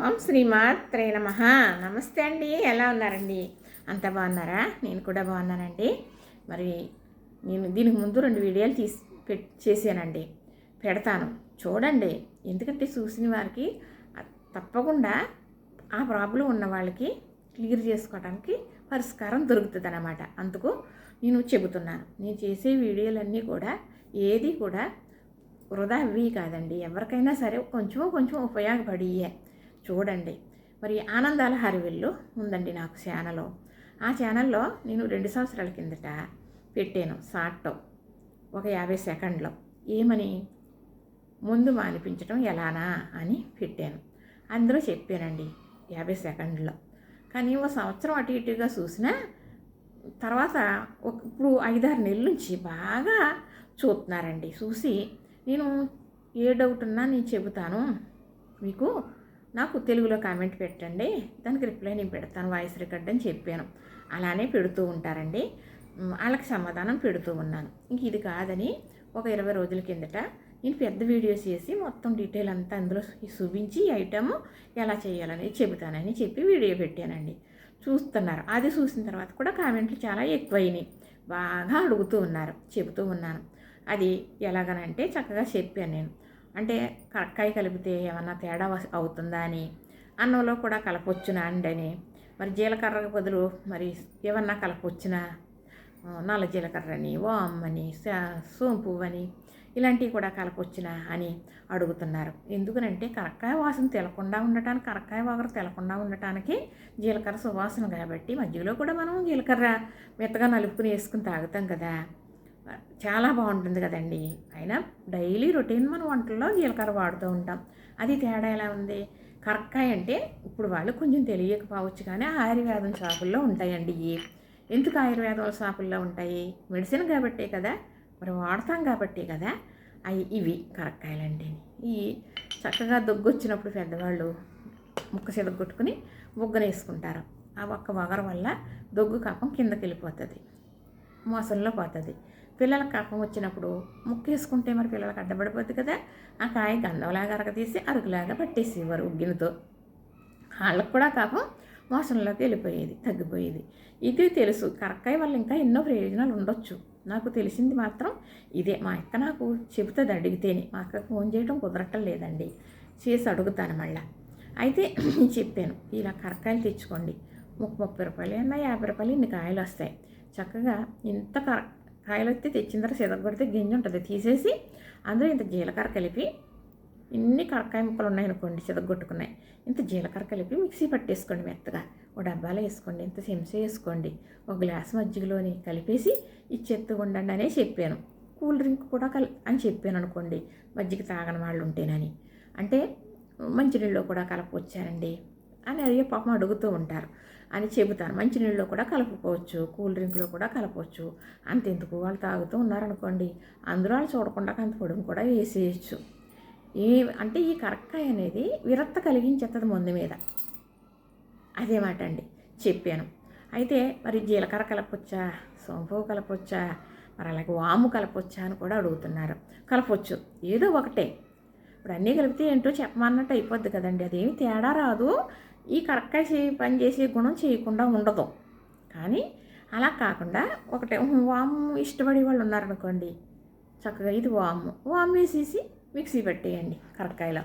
ఓం శ్రీమాత్రే నమ. నమస్తే అండి. ఎలా ఉన్నారండి? అంత బాగున్నారా? నేను కూడా బాగున్నానండి. మరి నేను దీనికి ముందు రెండు వీడియోలు తీసి పెట్ చేశానండి. పెడతాను. చూడండి. ఎందుకంటే చూసిన వారికి తప్పకుండా ఆ ప్రాబ్లం ఉన్న వాళ్ళకి క్లియర్ చేసుకోవడానికి పరిష్కారం దొరుకుతుంది అన్నమాట అందుకు నేను చెబుతున్నాను. నేను చేసే వీడియోలన్నీ కూడా ఏది కూడా వృధా అవి కాదండి. ఎవరికైనా సరే కొంచెం కొంచెం ఉపయోగపడియే. చూడండి. మరి ఆనందాల హరివిల్లు ఉందండి నాకు ఛానల్ ఆ ఛానల్లో నేను రెండు సంవత్సరాల కిందట పెట్టాను షార్ట్ ఒక యాభై సెకండ్లో. ఏమని? ముందు మానిపించడం ఎలానా అని పెట్టాను. అందులో చెప్పానండి యాభై సెకండ్లో. కానీ ఓ సంవత్సరం అటు ఇటుగా చూసినా తర్వాత ఒక ఇప్పుడు ఐదారు నెలల నుంచి బాగా చూస్తున్నారండి. చూసి నేను ఏ డౌట్ ఉన్నా నేను చెబుతాను మీకు. నాకు తెలుగులో కామెంట్ పెట్టండి. దానికి రిప్లై నేను పెడతాను. వాయిస్ రికార్డ్ అని చెప్పాను. అలానే పెడుతూ ఉంటారండి. వాళ్ళకి సమాధానం పెడుతూ ఉన్నాను. ఇంక ఇది కాదని ఒక ఇరవై రోజుల కిందట నేను పెద్ద వీడియోస్ చేసి మొత్తం డీటెయిల్ అంతా అందులో చూపించి ఐటమ్ ఎలా చేయాలని చెబుతానని చెప్పి వీడియో పెట్టానండి. చూస్తున్నారు. అది చూసిన తర్వాత కూడా కామెంట్లు చాలా ఎక్కువైనాయి. బాగా అడుగుతూ ఉన్నారు. చెబుతూ ఉన్నాను. అది ఎలాగనంటే చక్కగా చెప్పాను నేను. అంటే కరక్కాయ కలిపితే ఏమన్నా తేడా అవుతుందా అని అన్నంలో కూడా కలపొచ్చునా అండి అని. మరి జీలకర్రకు బదులు మరి ఏమన్నా కలపొచ్చునా? నల్ల జీలకర్రని అని సా- సోంపు అని ఇలాంటివి కూడా కలపొచ్చినా అని అడుగుతున్నారు. ఎందుకనంటే కరక్కాయ వాసన తెలకుండా ఉండటానికి కరక్కాయ వాగర తెలకుండా ఉండటానికి జీలకర్ర సువాసన కాబట్టి మధ్యలో కూడా మనం జీలకర్ర మెత్తగా నలుపుకుని వేసుకుని తాగుతాం కదా. చాలా బాగుంటుంది కదండి. అయినా డైలీ రొటీన్ మన వంటల్లో జీలకర్ర వాడుతూ ఉంటాం. అది తేడా ఎలా ఉంది? కరక్కాయ అంటే ఇప్పుడు వాళ్ళు కొంచెం తెలియకపోవచ్చు కానీ ఆయుర్వేదం షాపుల్లో ఉంటాయండి ఇవి. ఎందుకు ఆయుర్వేదం షాపుల్లో ఉంటాయి? మెడిసిన్ కాబట్టే కదా? మరి వాడతాం కాబట్టే కదా? అవి ఇవి కరక్కాయలండి ఇవి చక్కగా దొగ్గు వచ్చినప్పుడు పెద్దవాళ్ళు ముక్క చెదగొట్టుకుని బుగ్గన వేసుకుంటారు ఆ ఒక్క వగర వల్ల దొగ్గు కాపం కిందకి వెళ్ళిపోతుంది మోసంలో పోతుంది. పిల్లల కఫం వచ్చినప్పుడు ముక్కేసుకుంటే మరి పిల్లలకు అడ్డపడిపోద్ది కదా. ఆ కాయ గంధంలాగా అరగతీసి అరుగులాగా పట్టేసేవారు ఉగ్గినతో. వాళ్ళకు కూడా కఫం మోసంలోకి వెళ్ళిపోయేది తగ్గిపోయేది. ఇది తెలుసు. కరక్కాయ వల్ల ఇంకా ఎన్నో ప్రయోజనాలు ఉండొచ్చు. నాకు తెలిసింది మాత్రం ఇదే. మా అక్క నాకు చెబుతుంది అడిగితేనే. మా అక్క ఫోన్ చేయడం కుదరటం లేదండి. చేసి అడుగుతాను మళ్ళా. అయితే చెప్పాను ఇలా కరక్కాయలు తెచ్చుకోండి. ముప్పై ముప్పై రూపాయలు అయినా యాభై రూపాయలు ఇన్ని కాయలు వస్తాయి. చక్కగా ఇంత కర కాయలు వస్తే తెచ్చిన తర్వాత సిదగొడితే గింజ ఉంటుంది. తీసేసి అందులో ఇంత జీలకర్ర కలిపి ఇన్ని కరక్కాయ ముక్కలు ఉన్నాయనుకోండి చిదగొట్టుకున్నాయి ఇంత జీలకర్ర కలిపి మిక్సీ పట్టేసుకోండి మెత్తగా. ఒక డబ్బాలో వేసుకోండి ఇంత చెంచా వేసుకోండి. ఒక గ్లాస్ మజ్జిగలోని కలిపేసి ఇచ్చేత్తు ఉండండి అనే చెప్పాను. కూల్ డ్రింక్ కూడా కల్ అని చెప్పాను అనుకోండి మజ్జిగ తాగని వాళ్ళు ఉంటేనని. అంటే మంచినీళ్ళు కూడా కలపొచ్చారండి అని అడిగే పాపం అడుగుతూ ఉంటారు. అని చెబుతాను. మంచినీళ్ళలో కూడా కలుపుకోవచ్చు కూల్ డ్రింక్లో కూడా కలపవచ్చు అంతెందుకు? వాళ్ళు తాగుతూ ఉన్నారనుకోండి. అందులో వాళ్ళు చూడకుండా కంత పొడుము కూడా వేసేయచ్చు. ఈ అంటే ఈ కరక్కాయ అనేది విరక్త కలిగించేస్తుంది ముందు మీద. అదే మాట అండి. చెప్పాను. అయితే మరి జీలకర్ర కలపొచ్చా? సోంపు కలపొచ్చా? మరి అలాగే వాము కలపొచ్చా అని కూడా అడుగుతున్నారు. కలపొచ్చు. ఏదో ఒకటే. ఇప్పుడు అన్నీ కలిపితే ఏంటో చెప్పమన్నట్టు అయిపోద్ది కదండి. అదేమి తేడా రాదు. ఈ కరక్కాయ చే పని చేసే గుణం చేయకుండా ఉండదు. కానీ అలా కాకుండా ఒకటే వాము ఇష్టపడే వాళ్ళు ఉన్నారనుకోండి చక్కగా ఇది వాము వాము వేసేసి మిక్సీ పెట్టేయండి కరక్కాయలో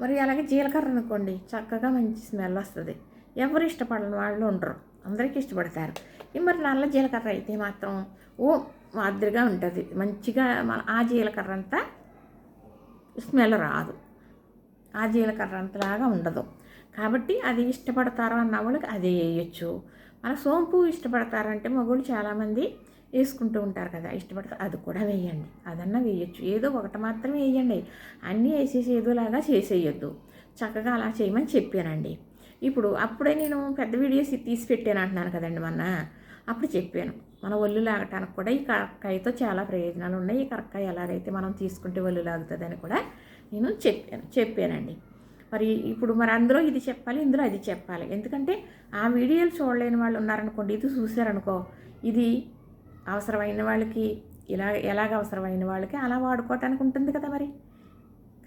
మరి అలాగే జీలకర్ర అనుకోండి చక్కగా మంచి స్మెల్ వస్తుంది. ఎవరు ఇష్టపడని వాళ్ళు ఉండరు అందరికీ ఇష్టపడతారు. మరి నల్ల జీలకర్ర అయితే మాత్రం ఓ మాదిరిగా ఉంటుంది. మంచిగా మన ఆ జీలకర్ర అంతా స్మెల్ రాదు. ఆ జీలకర్ర అంతలాగా ఉండదు. కాబట్టి అది ఇష్టపడతారు అన్న వాళ్ళకి అదే వేయచ్చు. మన సోంపు ఇష్టపడతారంటే మగవాళ్ళు చాలామంది వేసుకుంటూ ఉంటారు కదా ఇష్టపడతారు అది కూడా వేయండి. అదన్నా వేయచ్చు. ఏదో ఒకటి మాత్రమే వేయండి. అన్నీ వేసేసి ఏదోలాగా చేసేయొద్దు. చక్కగా అలా చేయమని చెప్పానండి. ఇప్పుడు అప్పుడే నేను పెద్ద వీడియోస్ తీసి పెట్టాను అంటున్నాను కదండి మొన్న. అప్పుడు చెప్పాను. మన ఒళ్ళు లాగటానికి కూడా ఈ కరక్కాయతో చాలా ప్రయోజనాలు ఉన్నాయి. ఈ కరక్కాయ ఎలాగైతే మనం తీసుకుంటే ఒళ్ళు లాగుతుందని కూడా నేను చెప్పాను. చెప్పానండి. మరి ఇప్పుడు మరి అందులో ఇది చెప్పాలి ఇందులో అది చెప్పాలి. ఎందుకంటే ఆ వీడియోలు చూడలేని వాళ్ళు ఉన్నారనుకోండి ఇది చూసారనుకో ఇది అవసరమైన వాళ్ళకి ఇలా ఎలాగ అవసరమైన వాళ్ళకి అలా వాడుకోవటానికి ఉంటుంది కదా మరి.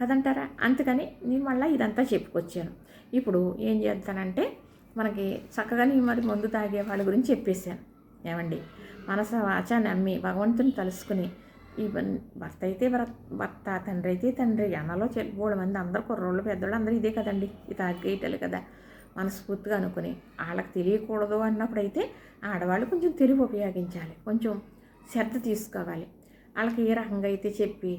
కదంటారా? అందుకని నేను మళ్ళీ ఇదంతా చెప్పుకొచ్చాను. ఇప్పుడు ఏం చేస్తానంటే మనకి చక్కగా నేను మరి మందు తాగే వాళ్ళ గురించి చెప్పేశాను. ఏమండి? మనసు వాచ నమ్మి భగవంతుని తలుసుకుని ఇవన్నీ భర్త అయితే భర్త భర్త తండ్రి అయితే తండ్రి అన్నలో చెల్లిపోవడం మంది అందరు కుర్రోళ్ళు పెద్దోళ్ళు అందరూ ఇదే కదండి. ఇది అగ్గేయటలు కదా. మనస్ఫూర్తిగా అనుకుని వాళ్ళకి తెలియకూడదు అన్నప్పుడైతే ఆడవాళ్ళు కొంచెం తెలివి ఉపయోగించాలి. కొంచెం శ్రద్ధ తీసుకోవాలి. వాళ్ళకి ఏ రకంగా అయితే చెప్పి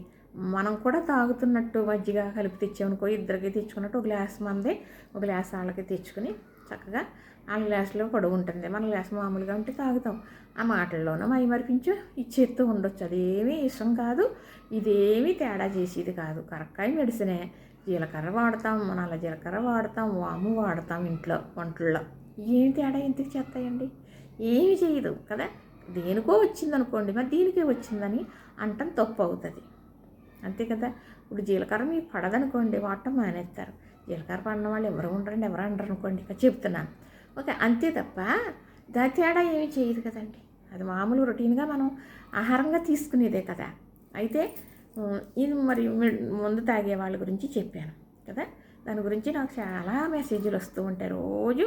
మనం కూడా తాగుతున్నట్టు మజ్జిగ కలిపి తెచ్చామనుకో ఇద్దరికి తెచ్చుకున్నట్టు ఒక గ్లాస్ మందే ఒక గ్లాస్ వాళ్ళకి తెచ్చుకుని చక్కగా వాళ్ళ గ్లాసులో పొడవు ఉంటుంది. మన గ్లాస్ మామూలుగా ఉంటే తాగుతాం. ఆ మాటల్లోనూ మై మరిపించు ఇచ్చేస్తూ ఉండొచ్చు. అదేమీ ఇష్టం కాదు. ఇదేమీ తేడా చేసేది కాదు. కరక్కాయ మెడిసినే. జీలకర్ర వాడతాం. మన జీలకర్ర వాడతాం. వాము వాడతాం ఇంట్లో వంటల్లో ఏం తేడా ఎందుకు చేస్తాయండి? ఏమి చేయదు కదా? దేనికో వచ్చింది అనుకోండి మరి దీనికే వచ్చిందని అంటం తప్పు అవుతుంది. అంతే కదా? ఇప్పుడు జీలకర్ర మీకు పడదనుకోండి వాడటం మానేస్తారు. జీలకర్ర పడిన వాళ్ళు ఎవరు ఉండరండి? ఎవరు అంటారు అనుకోండి ఇక చెప్తున్నాను. ఓకే అంతే తప్ప దా తేడా ఏమీ చేయదు కదండి. అది మామూలు రొటీన్గా మనం ఆహారంగా తీసుకునేదే కదా. అయితే ఇది మరి ముందు తాగే వాళ్ళ గురించి చెప్పాను కదా. దాని గురించి నాకు చాలా మెసేజ్లు వస్తూ ఉంటాయి. రోజు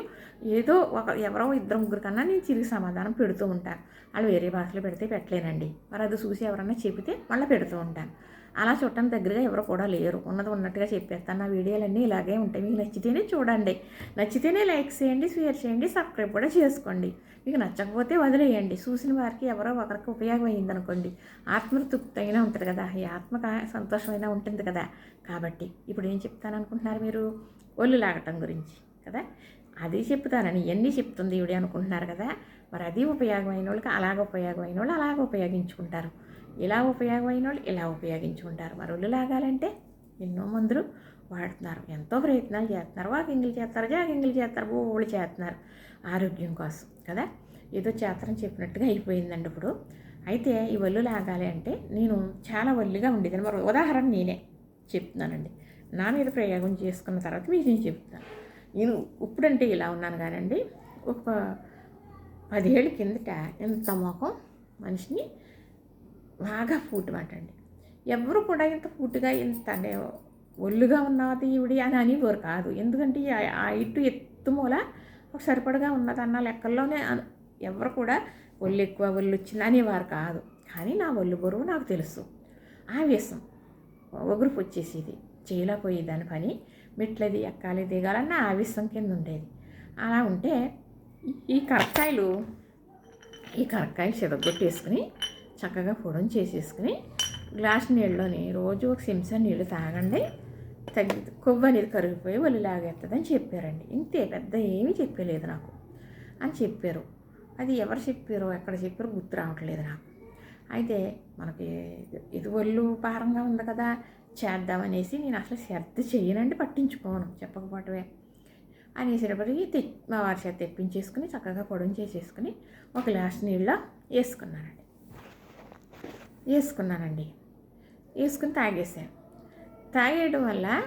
ఏదో ఒక ఎవరో ఇద్దరు ముగ్గురు కన్నా నేను తిరిగి సమాధానం పెడుతూ ఉంటాను. వాళ్ళు వేరే భాషలో పెడితే పెట్టలేనండి. మరి అది చూసి ఎవరన్నా చెబితే మళ్ళీ పెడుతూ ఉంటాను. అలా చూడటం దగ్గరగా ఎవరు కూడా లేరు. ఉన్నది ఉన్నట్టుగా చెప్పేస్తాను. నా వీడియోలన్నీ ఇలాగే ఉంటాయి. మీకు నచ్చితేనే చూడండి. నచ్చితేనే లైక్ చేయండి షేర్ చేయండి సబ్స్క్రైబ్ కూడా చేసుకోండి. మీకు నచ్చకపోతే వదిలేయండి. చూసిన వారికి ఎవరో ఒకరికి ఉపయోగం అయిందనుకోండి. ఆత్మతృప్తి అయినా ఉంటుంది కదా. ఈ ఆత్మక సంతోషమైనా ఉంటుంది కదా. కాబట్టి ఇప్పుడు ఏం చెప్తాను అనుకుంటున్నారు మీరు? ఒళ్ళు లాగటం గురించి కదా. అది చెప్తానని ఇవన్నీ చెప్తుంది ఇవిడే అనుకుంటున్నారు కదా. మరి అది ఉపయోగమైన వాళ్ళకి అలాగ ఉపయోగమైన వాళ్ళు అలాగ ఉపయోగించుకుంటారు. ఇలా ఉపయోగమైన వాళ్ళు ఇలా ఉపయోగించుకుంటారు. మరి ఒళ్ళు లాగాలంటే ఎన్నో మందులు వాడుతున్నారు. ఎంతో ప్రయత్నాలు చేస్తున్నారు. వాకింగ్లు చేస్తారు జాగింగ్లు చేస్తారు బోళ్ళు చేస్తున్నారు ఆరోగ్యం కోసం కదా? ఏదో చేస్తారని చెప్పినట్టుగా అయిపోయిందండి ఇప్పుడు. అయితే ఈ ఒళ్ళు లాగాలి అంటే నేను చాలా వల్లుగా ఉండేది మరి ఉదాహరణ నేనే చెప్తున్నానండి. నా మీద ప్రయోగం చేసుకున్న తర్వాత మీకు నేను చెప్తాను. నేను ఇప్పుడంటే ఇలా ఉన్నాను కానండి. ఒక పదేళ్ళ కిందట ఇంత మొఖం మనిషిని బాగా పూటమాటండి ఎవరు కూడా ఇంత పూటుగా ఇంత అంటే ఒళ్ళుగా ఉన్నది ఈవిడి అని అనేవారు కాదు. ఎందుకంటే ఆ- ఇటు ఎత్తు మూల ఒక సరిపడగా ఉన్నదన్న లెక్కల్లోనే ఎవరు కూడా ఒళ్ళు ఎక్కువ ఒళ్ళు వచ్చింది అనేవారు కాదు. కానీ నా ఒళ్ళు బరువు నాకు తెలుసు. ఆవేశం. ఒగురుపు వచ్చేసేది చేయలేకపోయేదాని పని. మెట్లది ఎక్కాలి దిగాలన్న ఆవేశం కింద ఉండేది అలా ఉంటే ఈ- ఈ కరక్కాయలు ఈ కరక్కాయలు చెదగొట్టేసుకుని చక్కగా పొడం చేసేసుకుని గ్లాస్ నీళ్ళలోని రోజు ఒక చెంచా నీళ్ళు తాగండి. తగ్గి కొవ్వు అనేది కరిగిపోయి ఒళ్ళు లాగేస్తుందని చెప్పారండి. ఇంతే పెద్ద ఏమీ చెప్పలేదు నాకు. అని చెప్పారు. అది ఎవరు చెప్పారు ఎక్కడ చెప్పారు గుర్తు రావట్లేదు నాకు. అయితే మనకి ఇది ఒళ్ళు భారంగా ఉంది కదా చేద్దామనేసి నేను అసలు శ్రద్ధ చేయనండి పట్టించుకోను చెప్పకపోవటమే. అనేసేటప్పటికి తె మా వారి చేత తెప్పించేసుకుని చక్కగా పొడిని చేసేసుకుని ఒక గ్లాస్ నీళ్ళ వేసుకున్నానండి. వేసుకున్నానండి. వేసుకుని తాగేసాను. తాగేయడం వల్ల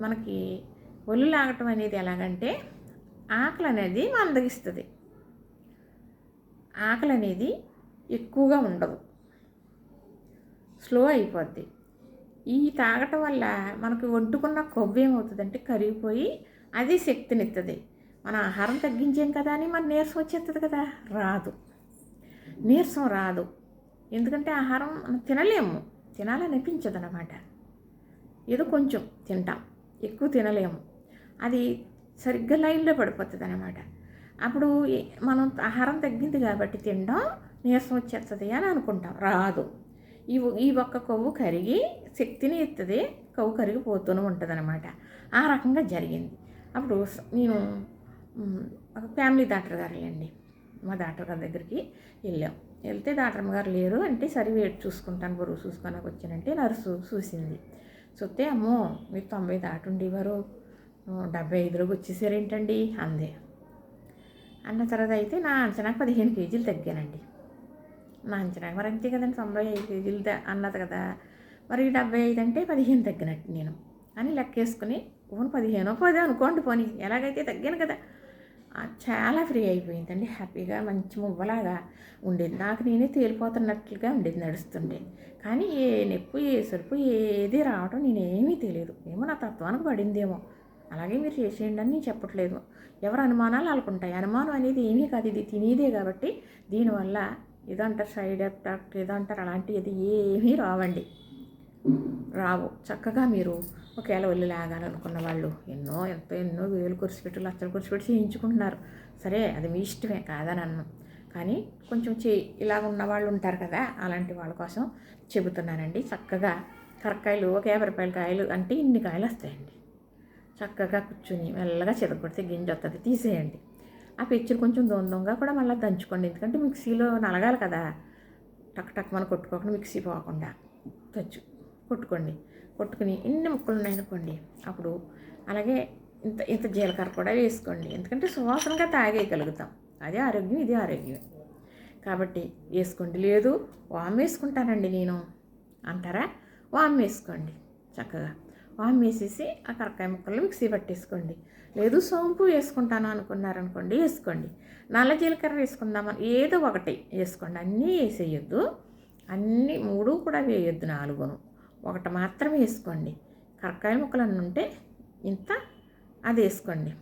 మనకి ఒళ్ళు లాగటం అనేది ఎలాగంటే ఆకలి అనేది మందగిస్తుంది. ఆకలి అనేది ఎక్కువగా ఉండదు. స్లో అయిపోద్ది. ఈ తాగటం వల్ల మనకి వండుకున్న కొవ్వు ఏమవుతుందంటే కరిగిపోయి అది శక్తినిస్తుంది మన ఆహారం తగ్గించాం కదా అని మన నీరసం వచ్చేస్తుంది కదా? రాదు. నీరసం రాదు. ఎందుకంటే ఆహారం మనం తినలేము. తినాలనిపించదు అనమాట ఏదో కొంచెం తింటాం. ఎక్కువ తినలేము. అది సరిగ్గా లైన్లో పడిపోతుంది అనమాట అప్పుడు ఏ- మనం ఆహారం తగ్గింది కాబట్టి తినడం నీరసం వచ్చేస్తుంది అని అనుకుంటాం. రాదు. ఈ ఈ ఒక్క కొవ్వు కరిగి శక్తిని ఎత్తుంది కొవ్వు కరిగిపోతూనే ఉంటుంది అనమాట ఆ రకంగా జరిగింది. అప్పుడు నేను ఫ్యామిలీ డాక్టర్ గారు వెళ్ళండి. మా డాక్టర్ గారి దగ్గరికి వెళ్ళాం. వెళ్తే డాక్టర్ గారు లేరు అంటే సరే వెయిట్ చూసుకుంటాను బరువు చూసుకోడానికి వచ్చానంటే నర్సు చూసింది. చూస్తే అమ్మో మీరు తొంభై దాటి ఉండేవారు డెబ్బై ఐదులోకి వచ్చేసారేంటండి? అందే. అన్న తర్వాత అయితే నా అంచనాకు పదిహేను కేజీలు తగ్గానండి. నా అంచనాకు మరి అంతే కదండి తొంభై ఐదు కేజీలు అన్నది కదా. మరి డెబ్బై ఐదు అంటే పదిహేను తగ్గినట్టు నేను అని లెక్కేసుకుని ఓన్ పదిహేనో పదే అనుకోండి పోనీ ఎలాగైతే తగ్గాను కదా. చాలా ఫ్రీ అయిపోయిందండి హ్యాపీగా మంచి మువ్వలాగా ఉండేది. నాకు నేనే తేలిపోతున్నట్లుగా ఉండేది నడుస్తుండే కానీ ఏ నొప్పి ఏ సరుపు ఏది రావడం నేనేమీ తెలియదు. ఏమో నా తత్వానికి పడిందేమో. అలాగే మీరు చేసేయండి అని నేను చెప్పట్లేదు. ఎవరు అనుమానాలు వాళ్ళకుంటాయి అనుమానం అనేది ఏమీ కాదు ఇది తినేదే కాబట్టి దీనివల్ల ఇదంటారు సైడ్ ఎఫెక్ట్ ఇదంటారు అలాంటివి ఇది ఏమీ రావండి. రావు. చక్కగా మీరు ఒకవేళ ఒళ్ళు లాగాలనుకున్న వాళ్ళు ఎన్నో ఎంతో ఎన్నో వేలు కురిసిపెట్టి లక్షలు కురిసిపెట్టి చేయించుకుంటున్నారు. సరే అది మీ ఇష్టమే కాదని అన్నాం కానీ కొంచెం చే ఇలాగ ఉన్న వాళ్ళు ఉంటారు కదా అలాంటి వాళ్ళ కోసం చెబుతున్నానండి. చక్కగా కరక్కాయలు ఒక యాభై రూపాయల కాయలు అంటే ఇన్ని కాయలు వస్తాయండి. చక్కగా కూర్చుని మెల్లగా చెదగొడితే గింజ వస్తుంది తీసేయండి. ఆ పిక్చర్ కొంచెం దొందంగా కూడా మళ్ళీ దంచుకోండి. ఎందుకంటే మిక్సీలో నలగాలి కదా. టక్ టక్ మన కొట్టుకోకుండా మిక్సీ పోకుండా దంచు. కొట్టుకోండి. కొట్టుకుని ఎన్ని ముక్కలు ఉన్నాయనుకోండి అప్పుడు అలాగే ఇంత ఇంత జీలకర్ర కూడా వేసుకోండి. ఎందుకంటే సువాసనగా తాగేయగలుగుతాం. అదే ఆరోగ్యం ఇది ఆరోగ్యం కాబట్టి వేసుకోండి. లేదు వామ్ వేసుకుంటానండి నేను. అంటారా? వామ్ వేసుకోండి చక్కగా. వామ్ వేసేసి ఆ కరకాయ ముక్కలు మిక్సీ పట్టేసుకోండి. లేదు సోంపు వేసుకుంటాను అనుకున్నారనుకోండి వేసుకోండి. నల్ల జీలకర్ర వేసుకుందామని ఏదో ఒకటి వేసుకోండి. అన్నీ వేసేయొద్దు. అన్నీ మూడు కూడా వేయొద్దు నాలుగును. ఒకటి మాత్రమే వేసుకోండి. కరక్కాయ ముక్కలు అన్నీ ఉంటే ఇంత అది వేసుకోండి.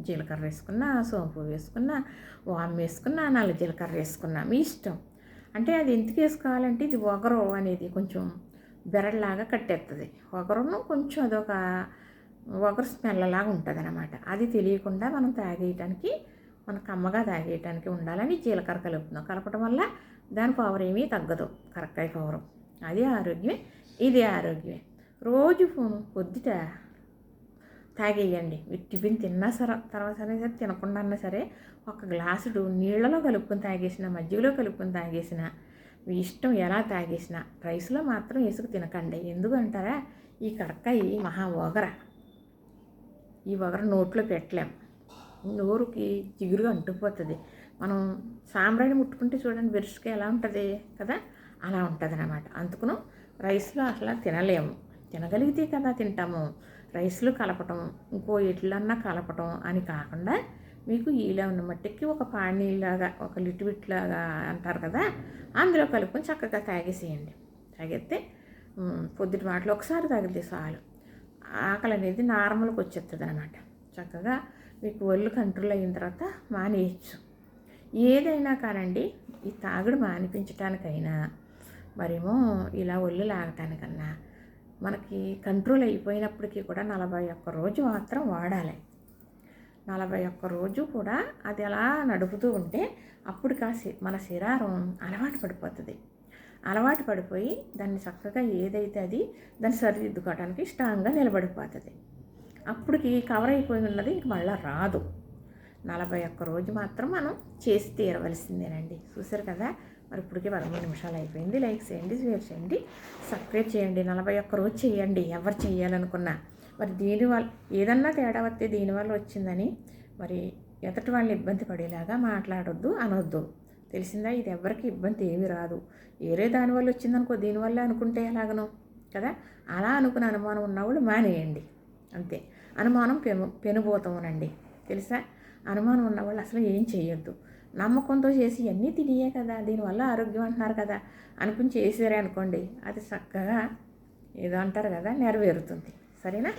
జీలకర్ర వేసుకున్నా సోంపు వేసుకున్నా వామ్ వేసుకున్నా నల్ల జీలకర్ర వేసుకున్నా మీ ఇష్టం. అంటే అది ఎందుకు వేసుకోవాలంటే ఇది ఒగరు అనేది కొంచెం బెరడ్లాగా కట్టేస్తుంది ఒగరును కొంచెం అదొక ఒగరు స్మెల్లలాగా ఉంటుంది అనమాట అది తెలియకుండా మనం తాగేయటానికి మనకు కమ్మగా తాగేయటానికి ఉండాలని జీలకర్ర కలుపుతున్నాం. కలపడం వల్ల దాని పవర్ ఏమీ తగ్గదు. కరక్కాయ పవర్. అది ఆరోగ్యమే. ఇది ఆరోగ్యమే. రోజు పొద్దుట తాగేయండి. టిఫిన్ తిన్నా సరే తర్వాత సరే సరే తినకుండా అన్నా సరే ఒక గ్లాసుడు నీళ్ళలో కలుపుకొని తాగేసిన మజ్జిగలో కలుపుకొని తాగేసిన మీ ఇష్టం ఎలా తాగేసిన రైస్లో మాత్రం వేసుకు తినకండి. ఎందుకంటారా? ఈ కరక్కాయ మహా ఒగర ఈ ఒగర నోట్లో పెట్టలేం. నోరుకి జిగురుగా అంటుకుపోతుంది. మనం సాంబ్రాణి ముట్టుకుంటే చూడండి విరుసుగా ఎలా ఉంటుంది కదా? అలా ఉంటుంది అనమాట అందుకును రైస్లో అట్లా తినలేము. తినగలిగితే కదా తింటాము. రైస్లు కలపటం ఇంకో ఇట్లన్నా కలపటం అని కాకుండా మీకు ఈలా ఉన్న మట్టికి ఒక పానీలాగా ఒక లిట్విట్ లాగా అంటారు కదా అందులో కలుపుకొని చక్కగా తాగేసేయండి. తాగేస్తే పొద్దుటి మాటలు ఒకసారి తాగితే చాలు. ఆకలి అనేది నార్మల్కి వచ్చేస్తుంది అనమాట చక్కగా మీకు ఒళ్ళు కంట్రోల్ అయిన తర్వాత మానేయచ్చు. ఏదైనా కానండి ఈ తాగుడు మానిపించటానికైనా మరేమో ఇలా ఒళ్ళు లాగటానికన్నా మనకి కంట్రోల్ అయిపోయినప్పటికీ కూడా నలభై ఒక్క రోజు మాత్రం వాడాలి. నలభై ఒక్క రోజు కూడా అది అలా నడుపుతూ ఉంటే అప్పుడు కాసి మన శరీరం అలవాటు పడిపోతుంది. అలవాటు పడిపోయి దాన్ని చక్కగా ఏదైతే అది దాన్ని సరిదిద్దుకోవడానికి స్ట్రాంగ్గా నిలబడిపోతుంది. అప్పటికి కవర్ అయిపోయి ఉన్నది ఇంక మళ్ళీ రాదు. నలభై ఒక్క రోజు మాత్రం మనం చేసి తీరవలసిందేనండి. చూసారు కదా? మరి ఇప్పటికే పదమూడు నిమిషాలు అయిపోయింది. లైక్ చేయండి షేర్ చేయండి సబ్స్క్రైబ్ చేయండి. నలభై ఒక్క రోజు చేయండి ఎవరు చేయాలనుకున్నా. మరి దీనివల్ల ఏదన్నా తేడా వస్తే దీనివల్ల వచ్చిందని మరి ఎదటి వాళ్ళని ఇబ్బంది పడేలాగా మాట్లాడొద్దు అనొద్దు. తెలిసిందా? ఇది ఎవరికి ఇబ్బంది ఏమీ రాదు. వేరే దానివల్ల వచ్చిందనుకో దీనివల్ల అనుకుంటే ఎలాగను కదా? అలా అనుకున్న అనుమానం ఉన్నవాళ్ళు మానేయండి. అంతే. అనుమానం పెను పెనుబోతమునండి. తెలుసా? అనుమానం ఉన్నవాళ్ళు అసలు ఏం చేయొద్దు. నమ్మకంతో చేసి అన్నీ తినియే కదా దీనివల్ల ఆరోగ్యం అంటున్నారు కదా అనుకుని చేసారే అనుకోండి అది చక్కగా ఏదో అంటారు కదా నెరవేరుతుంది. సరేనా?